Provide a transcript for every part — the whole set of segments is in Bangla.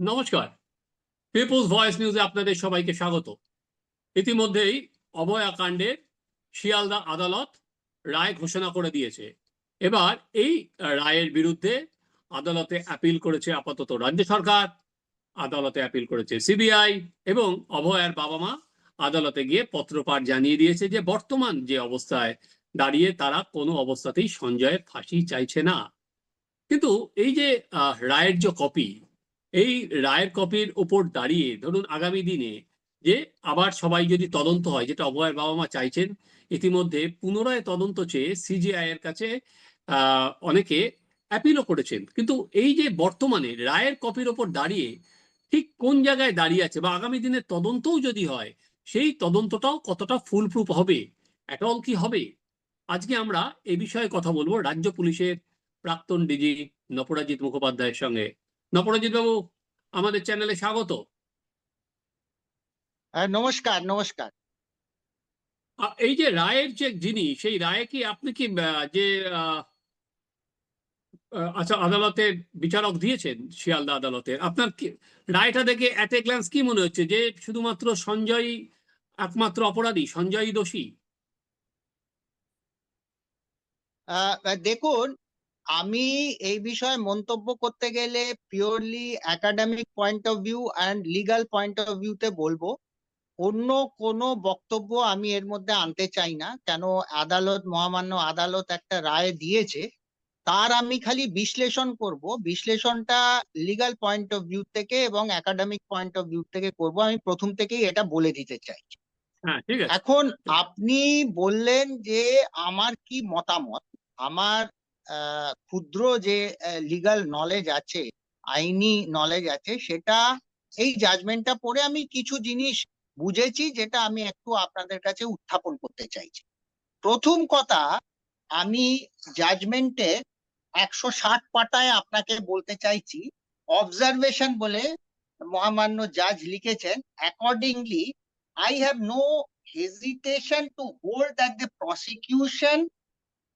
নমস্কার। পিপুলস ভয়েস নিউজে আপনাদের সবাইকে স্বাগত। ইতিমধ্যেই অবয়া অভয়াকাণ্ডের শিয়ালদা আদালত রায় ঘোষণা করে দিয়েছে। এবার এই রায়ের বিরুদ্ধে আদালতে অ্যাপিল করেছে আপাতত রাজ্য সরকার, আদালতে অ্যাপিল করেছে সিবিআই এবং অভয়ার বাবা মা আদালতে গিয়ে পত্রপাঠ জানিয়ে দিয়েছে যে বর্তমান যে অবস্থায় দাঁড়িয়ে তারা কোনো অবস্থাতেই সঞ্জয়ের ফাঁসি চাইছে না। কিন্তু এই যে রায়ের যে কপি এই রায়ের কপির ওপর দাঁড়িয়ে ধরুন আগামী দিনে যে আবার সবাই যদি তদন্ত হয়, যেটা অভয়ের বাবা মা চাইছেন, ইতিমধ্যে পুনরায় তদন্ত চেয়ে সিজিআই এর কাছে অনেকে অ্যাপিলও করেছেন। কিন্তু এই যে বর্তমানে রায়ের কপির ওপর দাঁড়িয়ে ঠিক কোন জায়গায় দাঁড়িয়ে আছে বা আগামী দিনের তদন্তও যদি হয়, সেই তদন্তটাও কতটা ফুলপ্রুফ হবে এটাও কি হবে? আজকে আমরা এ বিষয়ে কথা বলব। রাজ্য পুলিশের প্রাক্তন ডিজি নপরাজিৎ মুখোপাধ্যায়ের সঙ্গে। নপরাজিৎ বাবু আমাদের চ্যানেলে স্বাগত। আহ, নমস্কার নমস্কার। এই যে রায়ের যে জিনিস সেই রায়ে কি আপনি কি যে আচ্ছা আদালতের বিচারক দিয়েছেন শিয়ালদা আদালতের আপনার কি রায়টা দেখে অ্যাট এ গ্ল্যান্স কি মনে হচ্ছে? যে শুধুমাত্র সঞ্জয় একমাত্র অপরাধী সঞ্জয়ই দোষী? দেখুন আমি এই বিষয়ে মন্তব্য করতে গেলে purely academic point of view and legal point of ভিউতে বলব। অন্য কোনো বক্তব্য আমি এর মধ্যে আনতে চাই না কেন আদালত মহামান্য আদালত একটা রায় দিয়েছে। তার আমি খালি বিশ্লেষণ করব। বিশ্লেষণটা লিগ্যাল পয়েন্ট অফ ভিউ থেকে এবং একাডেমিক পয়েন্ট অফ ভিউ থেকে করব। আমি প্রথম থেকেই এটা বলে দিতে চাই। হ্যাঁ এখন আপনি বললেন যে আমার কি মতামত? আমার ক্ষুদ্র যে লিগ্যাল নলেজ আছে, আইনি নলেজ আছে, সেটা এই জাজমেন্টটা পড়ে আমি কিছু জিনিস বুঝেছি যেটা আমি একটু আপনাদের কাছে উত্থাপন করতে চাইছি। প্রথম কথা, আমি জাজমেন্টে একশো ষাট পাতায় আপনাকে বলতে চাইছি অবজারভেশন বলে মহামান্য জাজ লিখেছেন accordingly I have no hesitation to hold that the prosecution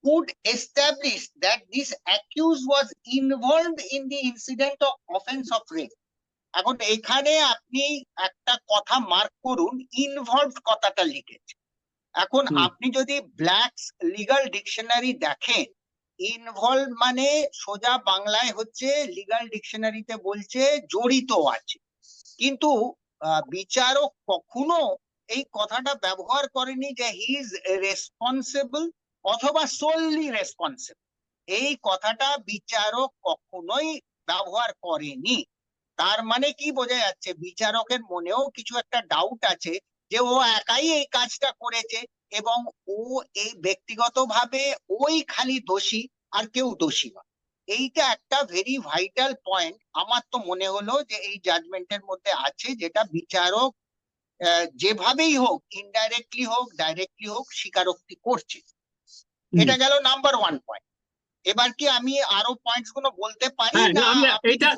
could establish that this accused was involved in the incident of offense of rape. এখন এখানে আপনি একটা কথা মার্ক করুন ইনভলভড কথাটা লিখেছে। এখন আপনি যদি ব্ল্যাকস লিগাল ডিকশনারি দেখেন ইনভলভ মানে সোজা বাংলায় হচ্ছে লিগাল ডিকশনারিতে বলছে জড়িত আছে। কিন্তু বিচারক কখনো এই কথাটা ব্যবহার করেনি যে হি ইজ রেসপন্সিবল অথবা সোললি রেসপন্সিবল এই কথাটা বিচারক কখনোই ব্যবহার করেনি। তার মানে কি বোঝা যাচ্ছে, বিচারকের মনেও কিছু একটা ডাউট আছে যে ও একাই এই কাজটা করেছে এবং ও এই ব্যক্তিগতভাবে ওই খালি দোষী আর কেউ দোষী নয়। এইটা একটা ভেরি ভাইটাল পয়েন্ট আমার তো মনে হলো যে এই জাজমেন্টের মধ্যে আছে যেটা বিচারক যেভাবেই হোক ইনডাইরেক্টলি হোক ডাইরেক্টলি হোক, স্বীকারোক্তি করছে। এটা গেল নাম্বার ওয়ান পয়েন্ট এবার কি আমি আরও পয়েন্টসগুলো বলতে পারি হ্যাঁ না এটা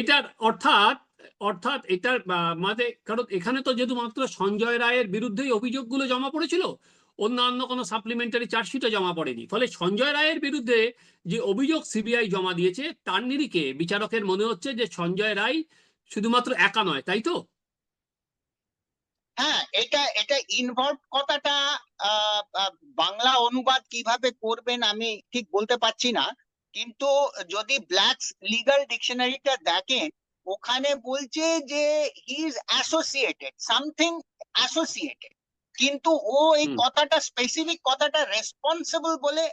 এটার অর্থাৎ অর্থাৎ এটার মাঝে কারণ এখানে তো যেহেতু মাত্র সঞ্জয় রায়ের বিরুদ্ধেই অভিযোগগুলো জমা পড়েছিল অন্যান্য কোনো সাপ্লিমেন্টারি চার্জশিটও জমা পড়েনি। ফলে সঞ্জয় রায়ের বিরুদ্ধে যে অভিযোগ সিবিআই জমা দিয়েছে তার নিরিখে বিচারকের মনে হচ্ছে যে সঞ্জয় রায় শুধুমাত্র একা নয় তাই তো? হ্যাঁ এটা এটা ইনভলভ কথাটা বাংলা অনুবাদ কীভাবে করবেন আমি ঠিক বলতে পারছি না। কিন্তু যদি ব্ল্যাকস লিগাল ডিকশনারিটা দেখেন ওখানে বলছে যে he is associated something associated কিন্তু ও এই কথাটা স্পেসিফিক কথাটা রেসপন্সিবল বলে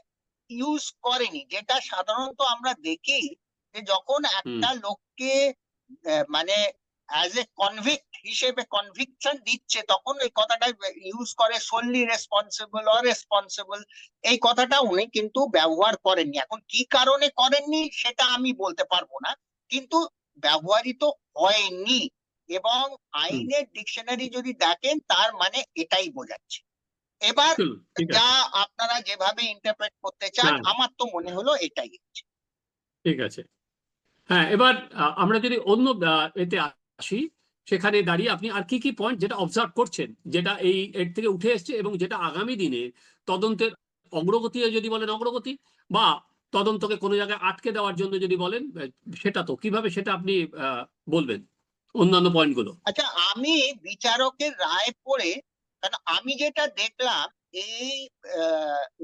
ইউজ করেনি। যেটা সাধারণত আমরা দেখি যে যখন একটা লোককে মানে অ্যাজ এ কনভিক্ট হিসেবে কনভিকশন দিচ্ছে তখন এই কথাটা ইউজ করে সোললি রেসপন্সিবল অর রেসপন্সিবল এই কথাটা উনি কিন্তু ব্যবহার করেননি। এখন কি কারণে করেননি সেটা আমি বলতে পারব না। কিন্তু ব্যবহৃত হয়নি এবং আইনের ডিকশনারি যদি দেখেন তার মানে এটাই বোঝাচ্ছে। এবার যা আপনারা যেভাবে ইন্টারপ্রেট করতে চান হ্যাঁ। আমার তো মনে হলো এটাই ঠিক আছে। হ্যাঁ এবার আমরা যদি অন্য এতে আসি, সেখানে দাঁড়িয়ে আপনি আর কি কি পয়েন্ট যেটা অবজার্ভ করছেন, যেটা এই এর থেকে উঠে এসছে এবং যেটা আগামী দিনে তদন্তের অগ্রগতি যদি বলেন অগ্রগতি বা তদন্তকে কোনো জায়গায় আটকে দেওয়ার জন্য যদি বলেন সেটা তো, কীভাবে সেটা আপনি বলবেন অন্যান্য পয়েন্টগুলো আচ্ছা আমি বিচারকের রায় পড়ে, কারণ আমি যেটা দেখলাম, এই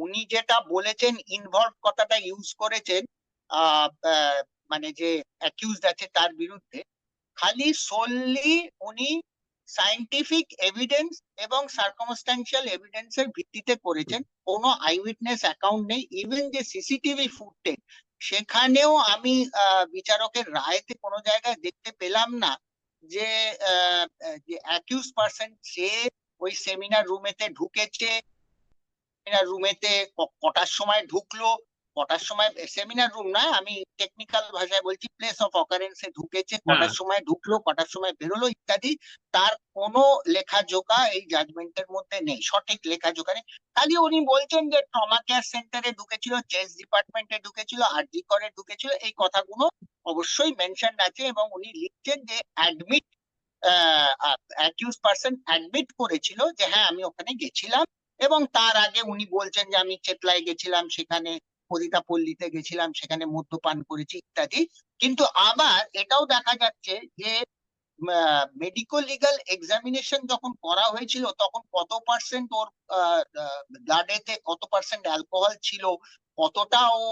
উনি যেটা বলেছেন ইনভলভ কথাটা ইউজ করেছেন মানে যে অ্যাকিউজড আছে তার বিরুদ্ধে খালি সোললি উনি সায়েন্টিফিক এভিডেন্স এবং সার্কমস্টান্সিয়াল এভিডেন্সের ভিত্তিতে করেছেন। কোনো আই উইটনেস অ্যাকাউন্ট নেই। ইভেন যে সিসিটিভি ফুটেজ সেখানেও আমি বিচারকের রায়তে কোনো জায়গায় দেখতে পেলাম না যে যে অ্যাকিউজ পার্সন সে ওই সেমিনার রুমেতে ঢুকেছে। সেমিনার রুমেতে কটার সময় ঢুকলো? কটার সময় সেমিনার রুম না আমি টেকনিক্যাল ভাষায় বলছি প্লেস অফ অকারেন্সে ঢুকেছে কটার হ্যাঁ। সময় ঢুকলো কটার সময় বেরোলো ইত্যাদি তার কোনো লেখাজোকা এই জাজমেন্টের মধ্যে নেই সঠিক লেখাজোকা নেই খালি উনি বলছেন যে ট্রমা কেয়ার সেন্টারে ঢুকেছিল চেস ডিপার্টমেন্টে ঢুকেছিল আর আরজি করে ঢুকেছিল এই কথাগুলো অবশ্যই মেনশন আছে এবং উনি লিখছেন যে অ্যাডমিট অ্যাকিউজ পার্সন অ্যাডমিট করেছিল যে হ্যাঁ আমি ওখানে গেছিলাম এবং তার আগে উনি বলছেন যে আমি চেতলায় গেছিলাম সেখানে পতিতা পল্লীতে গেছিলাম সেখানে মদ্যপান করেছি ইত্যাদি। কিন্তু আবার এটাও দেখা যাচ্ছে যে মেডিকো লিগাল এক্সামিনেশন যখন করা হয়েছিল তখন কত পার্সেন্ট ওর ব্লাডেতে কত পার্সেন্ট অ্যালকোহল ছিল কতটা ও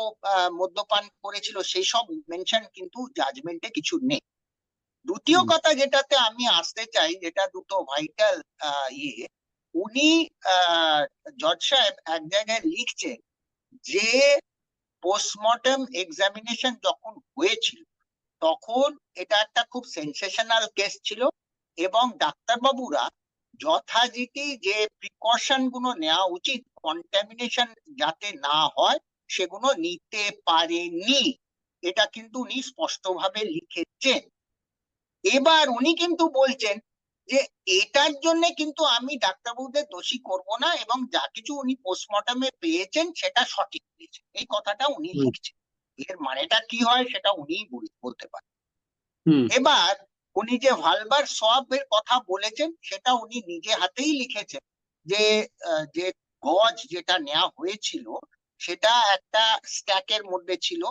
মদ্যপান করেছিল সেই সব মেনশন কিন্তু জাজমেন্টে কিছু নেই। দ্বিতীয় কথা যেটাতে আমি আসতে চাই যেটা দুটো ভাইটাল ইয়ে উনি জজ সাহেব এক জায়গায় লিখছেন যে পোস্টমর্টম এক্সামিনেশন যখন হয়েছিল, তখন এটা একটা খুব সেন্সেশনাল কেস ছিল এবং ডাক্তারবাবুরা যথারীতি যে প্রিকশনগুলো নেওয়া উচিত কন্টামিনেশন যাতে না হয়, সেগুলো নিতে পারেনি। এটা কিন্তু উনি স্পষ্টভাবে লিখেছেন। এবার উনি কিন্তু বলছেন যে এটার জন্য কিন্তু আমি ডাক্তারবাবুদের দোষী করব না এবং যা কিছু উনি পোস্টমর্টমে পেয়েছেন সেটা সঠিক পেয়েছেন এই কথাটা উনি লিখছেন। এর মানেটা কি হয় সেটা বল- বলতে পারেন। এবার উনি যে ভালবার সবের কথা বলেছেন সেটা উনি নিজে হাতেই লিখেছেন যে যে গজ যেটা নেওয়া হয়েছিল সেটা একটা স্ট্যাকের মধ্যে ছিল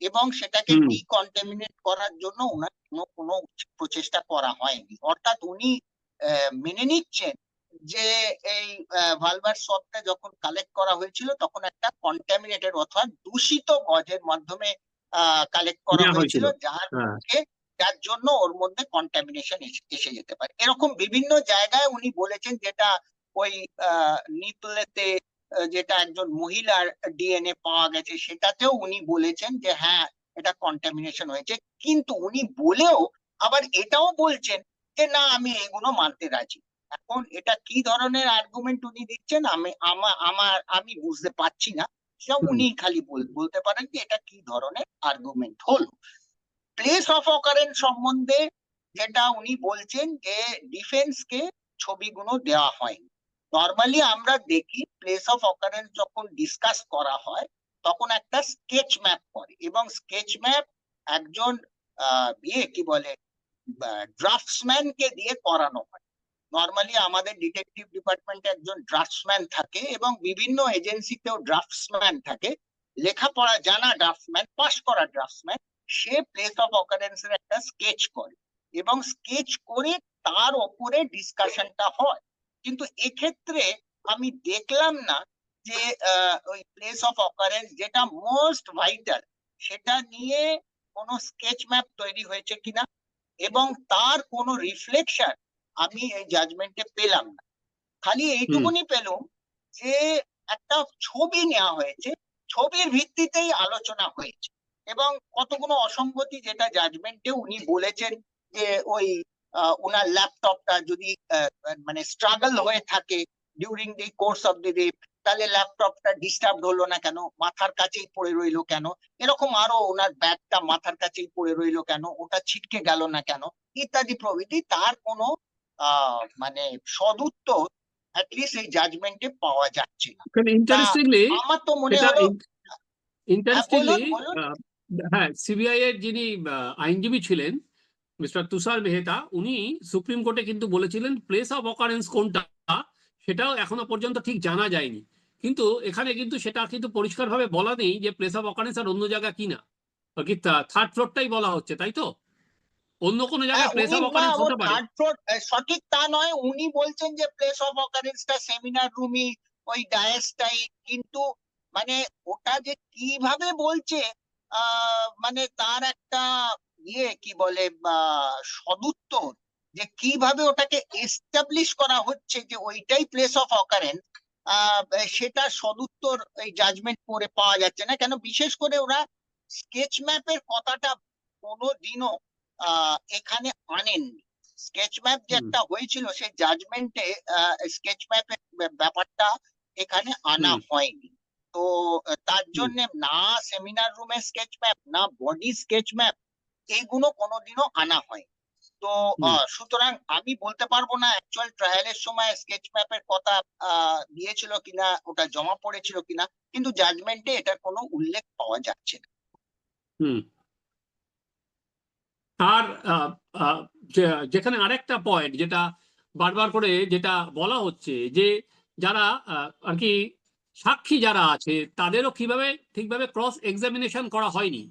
এবং সেটাকে। ডিকন্টামিনেট করার জন্য ওনার কোনো কোনো প্রচেষ্টা করা হয়নি। অর্থাৎ উনি মেনে নিচ্ছেন যে এই ভালভার সবটা যখন কালেক্ট করা হয়েছিল তখন একটা কন্টামিনেটেড অথবা দূষিত গজের মাধ্যমে কালেক্ট করা হয়েছিল হয়েছিল। যার হ্যাঁ। যার জন্য ওর মধ্যে কন্টামিনেশন এসে যেতে পারে। এরকম বিভিন্ন জায়গায় উনি বলেছেন যেটা ওই নিপলেতে যেটা একজন মহিলার ডিএনএ পাওয়া গেছে সেটাতেও উনি বলেছেন যে হ্যাঁ এটা কন্টামিনেশন হয়েছে। কিন্তু উনি বলেও আবার এটাও বলছেন যে না আমি এগুলো মানতে রাজি। এখন এটা কি ধরনের আর্গুমেন্ট উনি দিচ্ছেন আমি আমার আমার আমি বুঝতে পারছি না। সেটা উনি খালি বলতে পারেন যে এটা কি ধরনের আর্গুমেন্ট হলো? প্লেস অফ অকারেন্স সম্বন্ধে যেটা উনি বলছেন যে ডিফেন্সকে ছবিগুলো দেওয়া হয়নি। নর্মালি আমরা দেখি প্লেস অফ অকারেন্স যখন ডিসকাস করা হয় তখন একটা স্কেচ ম্যাপ করে এবং স্কেচ ম্যাপ একজন ইয়ে কি বলে ড্রাফটসম্যান কে দিয়ে করানো হয়। নর্মালি আমাদের ডিটেকটিভ ডিপার্টমেন্টে একজন ড্রাফটসম্যান থাকে এবং বিভিন্ন এজেন্সিতেও ড্রাফটসম্যান থাকে। লেখাপড়া জানা ড্রাফটসম্যান পাস করা ড্রাফটসম্যান সে প্লেস অফ অকারেন্সের একটা স্কেচ করে এবং স্কেচ করে তার ওপরে ডিসকাশনটা হয়। কিন্তু এক্ষেত্রে আমি দেখলাম না যে ওই প্লেস অফ অকারেন্স যেটা মোস্ট ভাইটাল সেটা নিয়ে কোনো স্কেচ ম্যাপ তৈরি হয়েছে কিনা এবং তার কোনো রিফ্লেকশন আমি এই জাজমেন্টে পেলাম না। খালি এইটুকুনি পেলাম যে একটা ছবি নেওয়া হয়েছে ছবির ভিত্তিতেই আলোচনা হয়েছে এবং কতগুলো অসঙ্গতি যেটা জাজমেন্টে উনি বলেছেন যে ওই ওনার ল্যাপটপটা যদি মানে স্ট্রাগল হয়ে থাকে during the course of the rape তাহলে ল্যাপটপটা ডিস্টার্ব হলো না কেন? মাথার কাছেই পড়ে রইল কেন? এরকম আরও ওনার ব্যাগটা মাথার কাছেই পড়ে রইল কেন? ওটা ছিটকে গেল না কেন? ইত্যাদি প্রভৃতি তার কোনো মানে সদুত্তর অ্যাটলিস্ট এই জাজমেন্টে পাওয়া যাচ্ছে না। ইন্টারেস্টিংলি আমার তো মনে হলো ইন্টারেস্টিংলি হ্যাঁ সিবিআই এর যিনি আইনজীবী ছিলেন মিস্টার তুষার মেহতা উনি সুপ্রিম কোর্টে কিন্তু বলেছিলেন প্লেস অফ অকারেন্স কোনটা? সেটাও এখনও পর্যন্ত ঠিক জানা যায়নি। কিন্তু এখানে কিন্তু সেটা কিন্তু পরিষ্কারভাবে বলা নেই যে প্লেস অফ অকারেন্স আর অন্য জায়গা কিনা কি থার্ড ফ্লোরটাই বলা হচ্ছে তাই তো? অন্য কোনো জায়গায় প্লেস অফ অকারেন্স হতে পারে। সঠিক তা নয় উনি বলছেন যে প্লেস অফ অকারেন্সটা সেমিনার রুমই ওই ডায়াসটাই কিন্তু মানে ওটা যে কীভাবে বলছে আহ মানে তার একটা ইয়ে কি বলে সদুত্তর। যে কীভাবে ওটাকে এস্টাবলিশ করা হচ্ছে যে ওইটাই প্লেস অফ অকারেন্স আহ সেটা সদুত্তর এই জাজমেন্ট পড়ে পাওয়া যাচ্ছে না। কেন? বিশেষ করে ওরা স্কেচ ম্যাপের কথাটা কোনোদিনও এখানে আনেননি। স্কেচ ম্যাপ যে একটা হয়েছিল সেই জাজমেন্টে স্কেচ ম্যাপের ব্যাপারটা এখানে আনা হয়নি। তো তার জন্য না সেমিনার রুমের স্কেচ ম্যাপ না বডি স্কেচ ম্যাপ এইগুলো কোনোদিনও আনা হয় তো সুতরাং আমি বলতে পারব না অ্যাকচুয়াল ট্রায়ালের সময় স্কেচ ম্যাপের কথা দিয়েছিল কিনা ওটা জমা পড়েছিল কিনা কিন্তু জাজমেন্টে এটার কোনো উল্লেখ পাওয়া যাচ্ছে না। হুম। আর যেখানে আরেকটা পয়েন্ট যেটা বারবার করে যেটা বলা হচ্ছে যে যারা আর কি সাক্ষী যারা আছে তাদেরও কীভাবে ঠিকভাবে ক্রস এক্সামিনেশন করা হয়নি?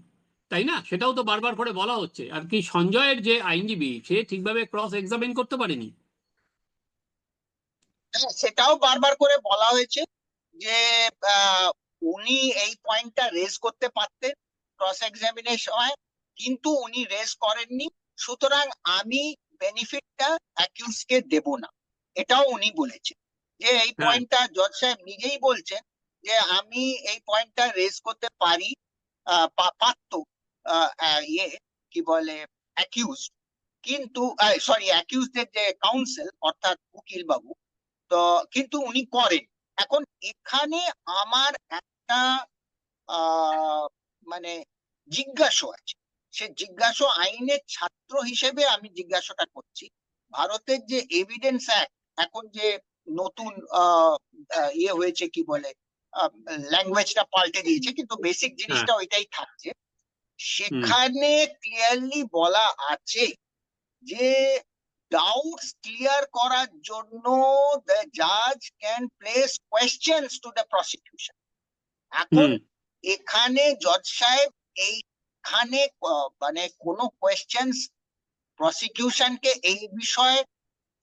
তাই না? সেটাও তো বারবার করে বলা হচ্ছে। আর কি সঞ্জয়ের যে আইনজীবী সে ঠিকভাবে ক্রস এক্সামিন করতে পারেনি? হ্যাঁ, সেটাও বারবার করে বলা হয়েছে যে উনি এই পয়েন্টটা রেজ করতে পারতেন ক্রস এক্সামিনের সময় কিন্তু উনি রেজ করেননি। সুতরাং আমি বেনিফিটটা অ্যাকিউজ কে দেব না। এটাও উনি বলেছেন। যে এই হ্যাঁ। পয়েন্টটা জজ সাহেব নিজেই বলছেন যে আমি এই পয়েন্টটা রেজ করতে পারি পারতো। ইয়ে কি বলে অ্যাকিউজ কিন্তু সরি অ্যাকিউজদের যে কাউন্সিল অর্থাৎ উকিল বাবু তো কিন্তু উনি করেন। এখন এখানে আমার একটা মানে জিজ্ঞাসা আছে। সে জিজ্ঞাসা আইনের ছাত্র হিসেবে আমি জিজ্ঞাসাটা করছি। ভারতের যে এভিডেন্স অ্যাক্ট এখন যে নতুন ইয়ে হয়েছে কি বলে ল্যাঙ্গুয়েজটা পাল্টে দিয়েছে কিন্তু বেসিক জিনিসটা ওইটাই থাকছে। সেখানে ক্লিয়ারলি বলা আছে যে ডাউটস ক্লিয়ার করার জন্য দ্য জাজ can place questions to the prosecution এখন এখানে জজ সাহেব এইখানে মানে কোনো কোয়েশ্চেন্স প্রসিকিউশনকে এই বিষয়ে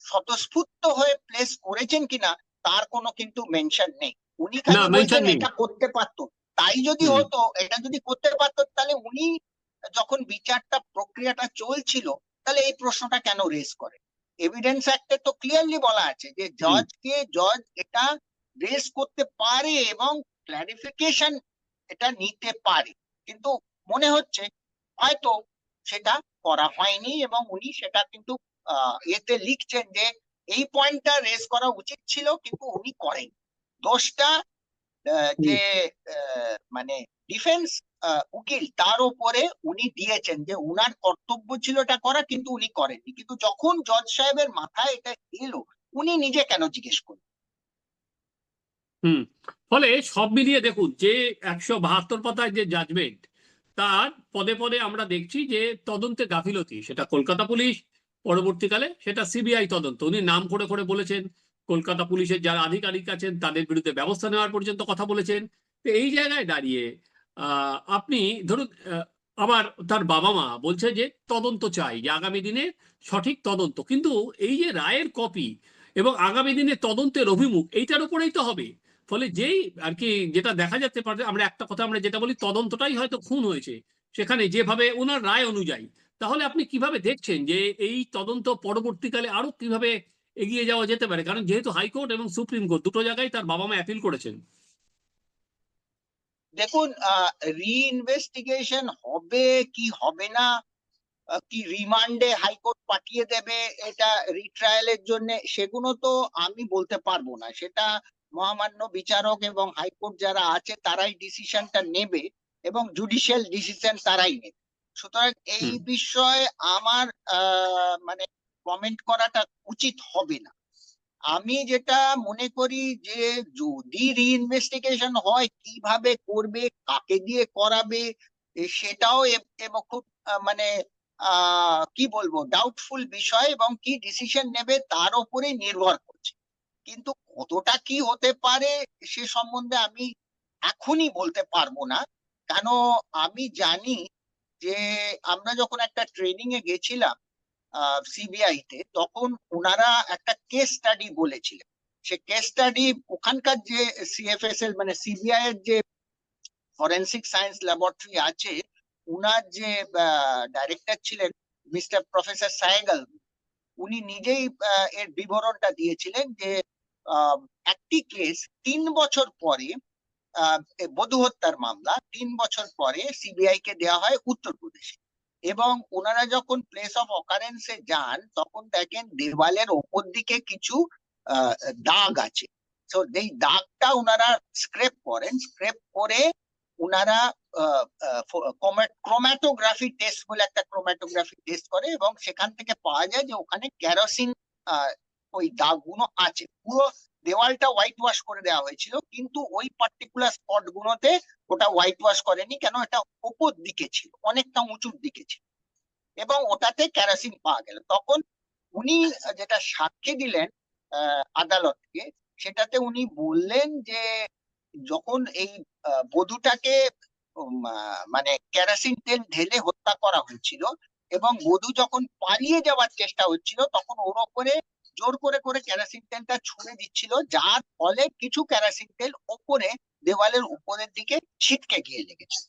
স্বতঃস্ফূর্ত হয়ে প্লেস করেছেন কিনা তার কোনো কিন্তু মেনশন নেই। উনি খালি। এটা করতে পারতো। তাই যদি হতো এটা যদি করতে পারতো তাহলে উনি যখন বিচারটা প্রক্রিয়াটা চলছিল তাহলে এই প্রশ্নটা কেন রেজ করে? এভিডেন্স অ্যাক্টে তো ক্লিয়ারলি বলা আছে যে জজকে জজ এটা রেজ করতে পারে এবং ক্লারিফিকেশন এটা নিতে পারে। কিন্তু মনে হচ্ছে হয়তো সেটা করা হয়নি এবং উনি সেটা কিন্তু আহ, এতে লিখছেন যে এই পয়েন্টটা রেজ করা উচিত ছিল কিন্তু উনি করেন দোষটা যে মানে ডিফেন্স উকিল তার উপরে উনি দিয়েছেন যে উনার কর্তব্য ছিল এটা করা কিন্তু উনি করেননি। কিন্তু যখন জজ সাহেবের মাথায় এটা এলো উনি নিজে কেন জিজ্ঞেস করলেন? হুম ফলে সব মিলিয়ে দেখুন যে একশো বাহাত্তর পাতায় যে জাজমেন্ট তার পদে পদে আমরা দেখছি যে তদন্তে গাফিলতি। সেটা কলকাতা পুলিশ পরবর্তীকালে সেটা সিবিআই তদন্ত। উনি নাম করে করে বলেছেন কলকাতা পুলিশের যারা আধিকারিক আছেন, তাদের বিরুদ্ধে ব্যবস্থা নেওয়ার পর্যন্ত কথা বলেছেন। তো এই জায়গায় দাঁড়িয়ে আপনি ধরুন আবার তার বাবা মা বলছে যে তদন্ত চাই যে আগামী দিনে সঠিক তদন্ত। কিন্তু এই যে রায়ের কপি এবং আগামী দিনে তদন্তের অভিমুখ, এইটার উপরেই তো হবে। ফলে যেই আর কি যেটা দেখা যাচ্ছে পারে আমরা একটা কথা আমরা যেটা বলি, তদন্তটাই হয়তো খুন হয়েছে। সেখানে যেভাবে ওনার রায় অনুযায়ী। তাহলে আপনি কীভাবে দেখছেন যে এই তদন্ত পরবর্তীকালে আরও কীভাবে এগিয়ে যাওয়া যেতে পারে। কারণ যেহেতু হাইকোর্ট এবং সুপ্রিম কোর্ট দুটো জায়গায় তার বাবা মা অ্যাপিল করেছেন। দেখুন রিইনভেস্টিগেশন হবে কি হবে না কি রিমান্ডে হাইকোর্ট পাঠিয়ে দেবে এটা রিট্রায়ালের জন্য সেগুলো তো আমি বলতে পারব না। সেটা মহামান্য বিচারক এবং হাইকোর্ট যারা আছে তারাই ডিসিশনটা নেবে এবং জুডিশিয়াল ডিসিশন তারাই নেবে। সুতরাং এই বিষয়ে আমার আহ, মানে কমেন্ট করাটা উচিত হবে না। আমি যেটা মনে করি যে, যদি রিইনভেস্টিগেশন হয়, কীভাবে করবে, কাকে দিয়ে করাবে সেটাও এবং খুব মানে কি বলব ডাউটফুল বিষয় এবং কি ডিসিশন নেবে তার উপরে নির্ভর করছে। কিন্তু কতটা কি হতে পারে সে সম্বন্ধে আমি এখনই বলতে পারব না। কেন আমি জানি যে, আমরা যখন একটা ট্রেনিং এ গেছিলাম সিবিআই তে তখন ওনারা একটা কেস স্টাডি বলেছিলেন। সে কেস স্টাডি ওখানকার যে সিএফএসএল মানে সিবিআই এর যে ফরেন্সিক সায়েন্স ল্যাবরেটরি আছে, উনার যে ডাইরেক্টর ছিলেন মিস্টার প্রফেসর সায়েগাল উনি নিজেই এর বিবরণটা দিয়েছিলেন যে একটি কেস তিন বছর পরে বধূ হত্যার মামলা, তিন বছর পরে সিবিআই কে দেওয়া হয় উত্তরপ্রদেশে। এবং ওনারা যখন প্লেস অফ অকারেন্সে যান, তখন দেখেন দেওয়ালের ওপর দিকে কিছু দাগ আছে। তো এই দাগটা ওনারা স্ক্রেপ করেন। স্ক্রেপ করে ওনারা ক্রোম্যাটোগ্রাফি টেস্ট বলে একটা ক্রোম্যাটোগ্রাফি টেস্ট করে এবং সেখান থেকে পাওয়া যায় যে ওখানে ক্যারোসিন ওই দাগগুলো আছে। পুরো দেওয়ালটা হোয়াইট ওয়াশ করে দেওয়া হয়েছিল, কিন্তু ওই পার্টিকুলার স্পট গুলোতে ওটা হোয়াইট ওয়াশ করেনি, কেন এটা ওপর দিকে ছিল, অনেকটা উঁচুর দিকে ছিল। এবং ওটাতে ক্যারোসিন পাওয়া গেল। তখন উনি যেটা সাক্ষী দিলেন আদালতকে, সেটাতে উনি বললেন যে, যখন এই বধূটাকে মানে কেরোসিন তেল ঢেলে হত্যা করা হয়েছিল, এবং বধু যখন পালিয়ে যাওয়ার চেষ্টা হচ্ছিল, তখন ওর ওপরে জোর করে করে কেরোসিন তেলটা ছুঁড়ে দিচ্ছিল, যার ফলে কিছু কেরোসিন তেল ওপরে, দেওয়ালের উপরের দিকে ছিটকে গিয়ে লেগেছে।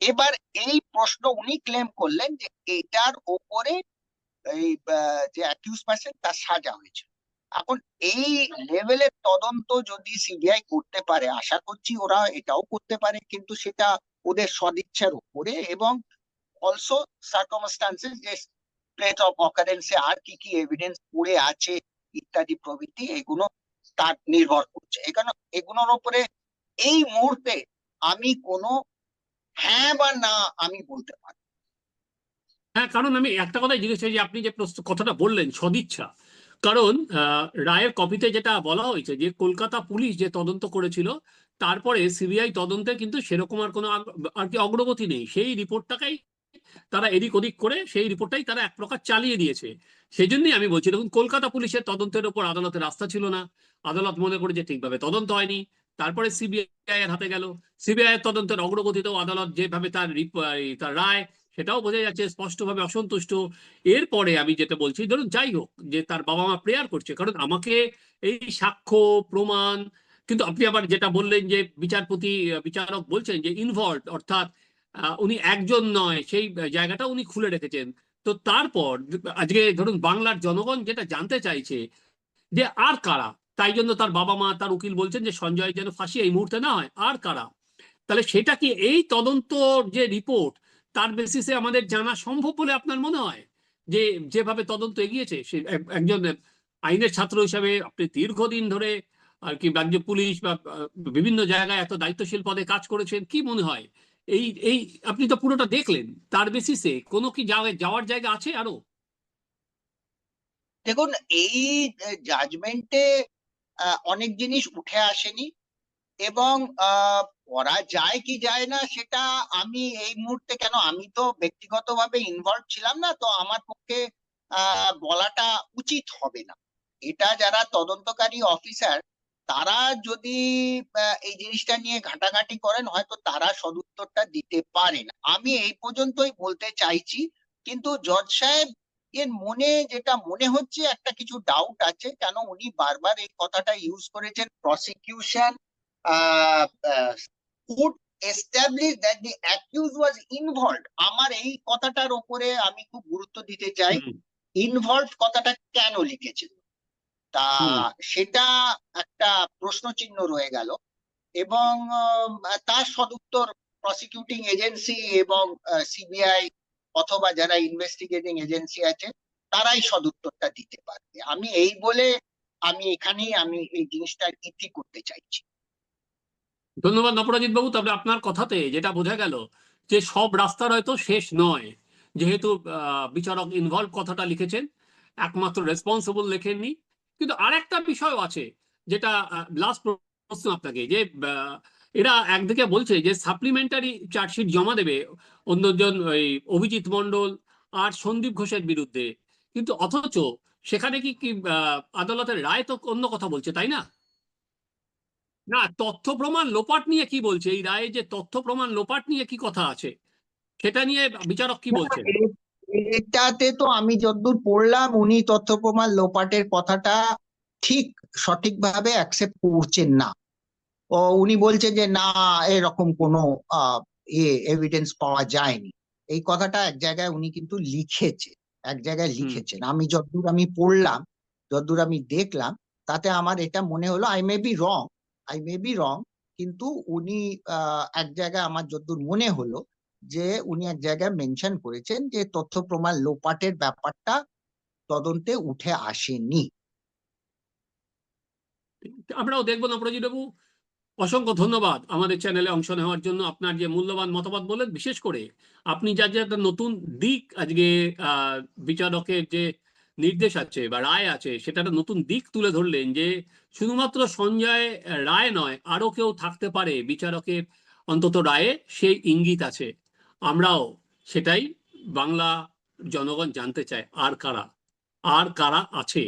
এবার এই প্রশ্ন উনি ক্লেম করলেন যে এটার ওপরে এই যে অ্যাকিউজ পার্সন তার সাজা হয়েছে। এখন এই লেভেলের তদন্ত যদি সিবিআই করতে পারে, আশা করছি ওরা এটাও করতে পারে, কিন্তু সেটা ওদের সদিচ্ছার উপরে এবং অলসো সার্কমস্টান্সেস যে প্লেট অফ অকারেন্সে আর কি কি এভিডেন্স পড়ে আছে ইত্যাদি প্রভৃতি, এগুলো তার নির্ভর করছে। এখানে, এগুলোর উপরে এই মুহূর্তে আমি কোনো হ্যাঁ বা না আমি বলতে পারি হ্যাঁ কারণ আমি একটা কথাই জিজ্ঞেস যে আপনি যে কথাটা বললেন, সদিচ্ছা। কারণ রায়ের কপিতে যেটা বলা হয়েছে যে কলকাতা পুলিশ যে তদন্ত করেছিল, তারপরে সিবিআই তদন্তে কিন্তু সেরকম আর কোনো আর কি অগ্রগতি নেই। সেই রিপোর্টটাকেই তারা এদিক ওদিক করে সেই রিপোর্টটাই তারা এক প্রকার চালিয়ে দিয়েছে। সেই জন্যই আমি বলছি, দেখুন, কলকাতা পুলিশের তদন্তের উপর আদালতের রাস্তা ছিল না। আদালত মনে করে যে ঠিকভাবে তদন্ত হয়নি। তারপরে সিবিআই এর হাতে গেল। সিবিআই এর তদন্তের অগ্রগতিতেও আদালত যেভাবে তার তার রায়, সেটাও বোঝা যাচ্ছে স্পষ্টভাবে অসন্তুষ্ট। এরপরে আমি যেটা বলছি, ধরুন, যাই হোক, যে তার বাবা মা প্রেয়ার করছে, কারণ আমাকে এই সাক্ষ্য, প্রমাণ, কিন্তু আপনি আবার যেটা বললেন যে বিচারপতি, বিচারক বলছেন যে ইনভলভ অর্থাৎ উনি একজন নয়, সেই জায়গাটা উনি খুলে রেখেছেন। তো তারপর, আজকে ধরুন বাংলার জনগণ যেটা জানতে চাইছে যে আর কারা? তাই জন্য তার বাবা মা, তার উকিল বলছেন যে সঞ্জয় যেন ফাঁসি এই মুহূর্তে না হয়, আর কারা? তাহলে সেটা কি এই তদন্ত যে রিপোর্ট, তার বেসিসে আমাদের জানা সম্ভব বলে আপনার মনে হয়? যে যেভাবে তদন্ত এগিয়েছে, সে একজন আইনের ছাত্র হিসাবে আপনি দীর্ঘদিন ধরে আর কি রাজ্য পুলিশ বা বিভিন্ন জায়গায় এত দায়িত্বশীল পদে কাজ করেছেন, কি মনে হয়? এই এই, আপনি তো পুরোটা দেখলেন। তার বেসিসে কোনো কি যাওয়ার জায়গা আছে আরও? দেখুন, এই জাজমেন্টে অনেক জিনিস উঠে আসেনি এবং করা যায় কি যায় না সেটা আমি এই মুহূর্তে কেন, আমি তো ব্যক্তিগতভাবে ইনভলভ ছিলাম না, তো আমার পক্ষে বলাটা উচিত হবে না। এটা যারা তদন্তকারী অফিসার তারা যদি এই জিনিসটা নিয়ে ঘাটাঘাটি করেন হয়তো তারা সদুত্তরটা দিতে পারেন। আমি এই পর্যন্তই বলতে চাইছি। কিন্তু জজ সাহেব এর মনে যেটা মনে হচ্ছে একটা কিছু ডাউট আছে কেন উনি বারবার এই কথাটা ইউজ করেছেন prosecution could establish that the accused was involved আমার এই কথাটার উপরে আমি খুব গুরুত্ব দিতে চাই। ইনভলভ কথাটা কেন লিখেছেন? তা সেটা একটা প্রশ্ন চিহ্ন রয়ে গেল এবং তার সদুত্তর প্রসিকিউটিং এজেন্সি এবং সিবিআই অথবা যারা ইনভেস্টিগেটিং এজেন্সি আছে তারাই সদুত্তরটা দিতে পারবে। আমি এই বলে আমি এখানেই আমি এই জিনিসটার ইতি করতে চাইছি। ধন্যবাদ অপরাজিৎ বাবু। তবে আপনার কথাতে যেটা বোঝা গেল যে সব রাস্তার হয়তো শেষ নয়। যেহেতু বিচারক ইনভলভ কথাটা লিখেছেন একমাত্র রেসপন্সিবল লেখেননি। কিন্তু আরেকটা বিষয় আছে যেটা লাস্ট প্রশ্ন আপনাকে যে এরা একদিকে বলছে যে সাপ্লিমেন্টারি চার্জশিট জমা দেবে অন্যজন ওই অভিজিৎ মন্ডল আর সন্দীপ ঘোষের বিরুদ্ধে। কিন্তু অথচ সেখানে কি কি আহ, আদালতের রায় তো অন্য কথা বলছে তাই না? না তথ্য প্রমাণ লোপাট নিয়ে কি বলছে? এই রায়ে যে তথ্য প্রমাণ লোপাট নিয়ে কি কথা আছে? সেটা নিয়ে বিচারক কি বলছেন? এ- এটাতে তো আমি যতদূর পড়লাম উনি তথ্য প্রমাণ লোপাটের কথাটা ঠিক সঠিকভাবে অ্যাকসেপ্ট করছেন না। ও উনি বলছেন যে না এরকম কোনো এ এভিডেন্স পাওয়া যায়নি। এই কথাটা এক জায়গায় উনি কিন্তু লিখেছে এক জায়গায় লিখেছেন। আমি যতদূর আমি পড়লাম যতদূর আমি দেখলাম তাতে আমার এটা মনে হলো I may be wrong I may be wrong কিন্তু উনি আহ, এক জায়গায় আমার যতদূর মনে হলো যে উনি এক জায়গায় মেনশন করেছেন যে তথ্য প্রমাণ লোপাটের ব্যাপারটা তদন্তে উঠে আসেনি। আমরাও দেখব না বাবু। অসংখ্য ধন্যবাদ আমাদের চ্যানেলে অংশ নেওয়ার জন্য আপনার যে মূল্যবান মতামত বলেন, বিশেষ করে আপনি যা যে একটা নতুন দিক আজকে বিচারকের যে নির্দেশ আছে বা রায় আছে, সেটা একটা নতুন দিক তুলে ধরলেন যে শুধুমাত্র সঞ্জয় রায় নয়, আরও কেউ থাকতে পারে বিচারকের অন্তত রায়ে, সেই ইঙ্গিত আছে। আমরাও সেটাই বাংলা জনগণ জানতে চায়, আর কারা? আর কারা আছে?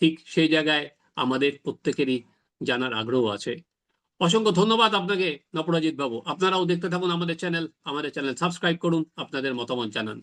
ঠিক সেই জায়গায় আমাদের প্রত্যেকেরই জানার আগ্রহ আছে। অসংখ্য ধন্যবাদ আপনাকে নপরাজিত বাবু। আপনারাও দেখতে থাকুন আমাদের চ্যানেল। আমাদের চ্যানেল সাবস্ক্রাইব করুন, আপনাদের মতামত জানান।